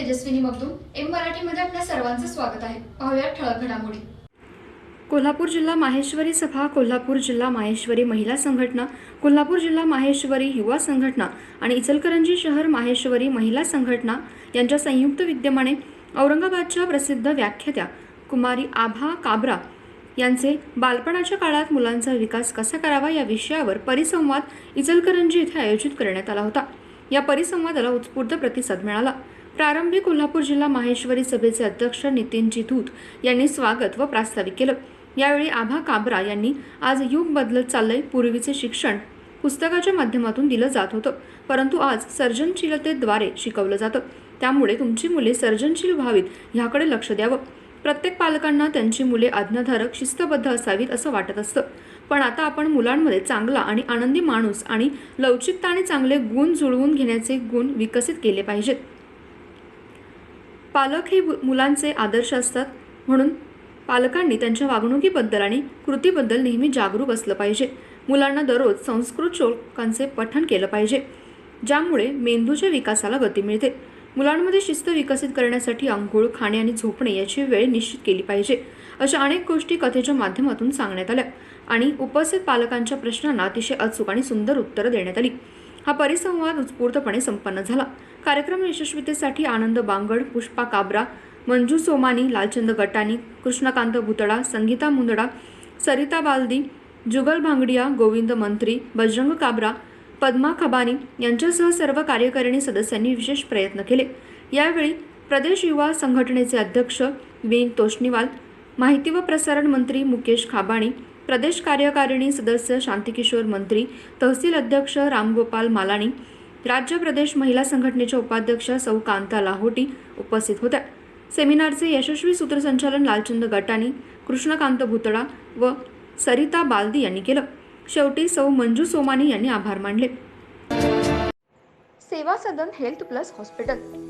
Tejaswini Magdum M मराठीमध्ये आपल्या सर्वांचं स्वागत आहे. पाहूया ठळक घडामोडी. कोल्हापूर जिल्हा माहेश्वरी सभा कोल्हापूर जिल्हा माहेश्वरी महिला संघटना कोल्हापूर जिल्हा माहेश्वरी युवा संघटना आणि इचलकरंजी शहर माहेश्वरी महिला संघटना यांच्या संयुक्त विद्यमाने औरंगाबादच्या प्रसिद्ध व्याख्यात्या कुमारी आभा काबरा यांचे बालपणाच्या काळात मुलांचा विकास कसा करावा या विषयावर परिसंवाद इचलकरंजी इथे आयोजित करण्यात आला होता. या परिसंवादाला उत्स्फूर्त प्रतिसाद मिळाला. प्रारंभी कोल्हापूर जिल्हा माहेश्वरी सभेचे अध्यक्ष नितीनजी धूत यांनी स्वागत व प्रास्ताविक केलं. यावेळी आभा काबरा यांनी आज युग बदलत चाललंय पूर्वीचे शिक्षण पुस्तकाच्या माध्यमातून दिलं जात होतं परंतु आज सर्जनशीलतेद्वारे शिकवलं जातं. त्यामुळे तुमची मुले सर्जनशील व्हावीत ह्याकडे लक्ष द्यावं. प्रत्येक पालकांना त्यांची मुले आज्ञाधारक शिस्तबद्ध असावीत असं वाटत असतं. पण आता आपण मुलांमध्ये चांगला आणि आनंदी माणूस आणि लवचिकता आणि चांगले गुण जुळवून घेण्याचे गुण विकसित केले पाहिजेत. पालक हे मु- मुलांचे आदर्श असतात. म्हणून पालकांनी त्यांच्या वागणुकीबद्दल आणि कृतीबद्दल नेहमी जागरूक असलं पाहिजे. मुलांना दररोज संस्कृत श्लोकांचे पठण केलं पाहिजे ज्यामुळे मेंदूच्या विकासाला गती मिळते. मुलांमध्ये शिस्त विकसित करण्यासाठी अंघोळ खाणे आणि झोपणे याची वेळ निश्चित केली पाहिजे अशा अनेक गोष्टी कथेच्या माध्यमातून सांगण्यात आल्या आणि उपस्थित पालकांच्या प्रश्नांना अतिशय अचूक आणि सुंदर उत्तरं देण्यात आली. हा परिसंवाद उत्स्फूर्तपणे संपन्न झाला. कार्यक्रम यशस्वीतेसाठी आनंद बांगड पुष्पा काबरा मंजू सोमानी लालचंद गटानी कृष्णकांत भुतडा संगीता मुंदडा सरिता बालदी जुगल भांगडिया गोविंद मंत्री बजरंग काबरा पद्मा खबानी यांच्यासह सर्व कार्यकारिणी सदस्यांनी विशेष प्रयत्न केले. यावेळी प्रदेश युवा संघटनेचे अध्यक्ष विन तोष्णीवाल माहिती व प्रसारण मंत्री मुकेश खाबाणी प्रदेश कार्यकारिणी सदस्य शांतिकिशोर मंत्री तहसील अध्यक्ष रामगोपाल मालाणी राज्य प्रदेश महिला संघटनेच्या उपाध्यक्ष सौ कांता लाहोटी उपस्थित होत्या. सेमिनारचे यशस्वी सूत्रसंचालन लालचंद गटानी कृष्णकांत भुतडा व सरिता बालदी यांनी केलं. शेवटी सौ मंजू सोमानी यांनी आभार मानले. Seva Sadan health plus hospital.